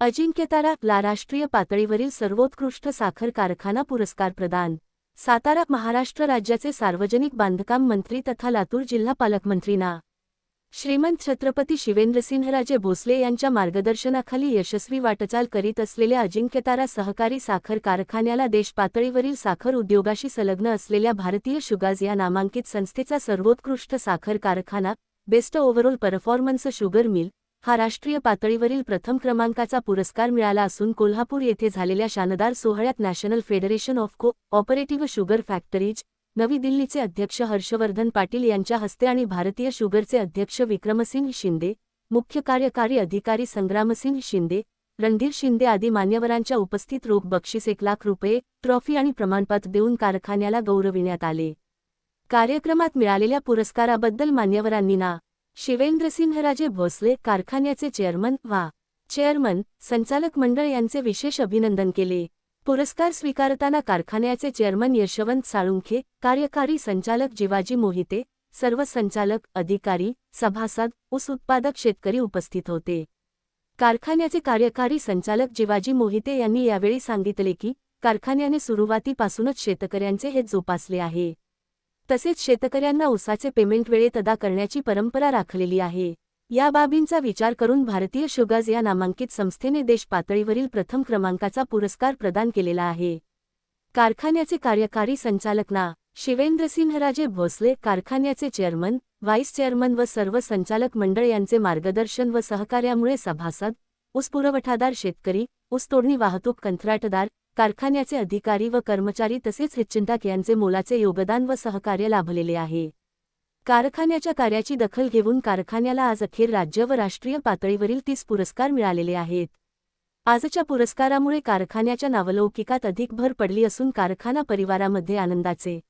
अजिंक्यतारा ला राष्ट्रीय पातळीवरील सर्वोत्कृष्ट साखर कारखाना पुरस्कार प्रदान. सातारा महाराष्ट्र राज्याचे सार्वजनिक बांधकाम मंत्री तथा लातूर जिल्हा पालकमंत्री ना. श्रीमंत छत्रपती शिवेंद्रसिंहराजे भोसले यांच्या मार्गदर्शनाखाली यशस्वी वाटचाल करीत असलेल्या अजिंक्यतारा सहकारी साखर कारखान्याला देशपातळीवरील साखर उद्योगाशी संलग्न असलेल्या भारतीय शुगाज या नामांकित संस्थेचा सर्वोत्कृष्ट साखर कारखाना best overall performance sugar mill हा राष्ट्रीय पातळीवरील प्रथम क्रमांकाचा पुरस्कार मिळाला असून कोल्हापूर येथे झालेल्या शानदार सोहळ्यात National Federation of cooperative sugar factories नवी दिल्लीचे अध्यक्ष हर्षवर्धन पाटील यांच्या हस्ते आणि भारतीय शुगरचे अध्यक्ष विक्रमसिंग शिंदे मुख्य कार्यकारी अधिकारी संग्रामसिंग शिंदे रणधीर शिंदे आदी मान्यवरांच्या उपस्थित रोख बक्षीस एक लाख रुपये ट्रॉफी आणि प्रमाणपत्र देऊन कारखान्याला गौरविण्यात आले. कार्यक्रमात मिळालेल्या पुरस्काराबद्दल मान्यवरांनी ना शिवेंद्रसिंहराजे भोसले कारखान्याचे चेअरमन वा चेअरमन संचालक मंडळ यांचे विशेष अभिनंदन केले. पुरस्कार स्वीकारताना कारखान्याचे चेअरमन यशवंत साळुंखे कार्यकारी संचालक जिवाजी मोहिते सर्व संचालक अधिकारी सभासद ऊस उत्पादक शेतकरी उपस्थित होते. कारखान्याचे कार्यकारी संचालक जिवाजी मोहिते यांनी यावेळी सांगितले की कारखान्याने सुरुवातीपासूनच शेतकऱ्यांचे हे जोपासले आहे. तसेच शेतकऱ्यांना ऊसाचे पेमेंट वेळेत अदा करण्याची परंपरा राखलेली आहे. या बाबींचा विचार करून भारतीय शुगाज या नामांकित संस्थेने देश पातळीवरील प्रथम क्रमांकाचा पुरस्कार प्रदान केलेला आहे. कारखान्याचे कार्यकारी संचालक ना. शिवेंद्रसिंहराजे भोसले कारखान्याचे चेअरमन व्हाईस चेअरमन व सर्व संचालक मंडळ यांचे मार्गदर्शन व सहकार्यामुळे सभासद ऊस पुरवठादार शेतकरी ऊस तोडणी वाहतूक कंत्राटदार कारखान्याचे अधिकारी व कर्मचारी तसेच हिच्चिंताक यांचे मोलाचे योगदान व सहकार्य लाभलेले आहे. कारखान्याच्या कार्याची दखल घेऊन कारखान्याला आज अखेर राज्य व राष्ट्रीय पातळीवरील तीस पुरस्कार मिळालेले आहेत. आजच्या पुरस्कारामुळे कारखान्याच्या नावलौकिकात अधिक भर पडली असून कारखाना परिवारामध्ये आनंदाचे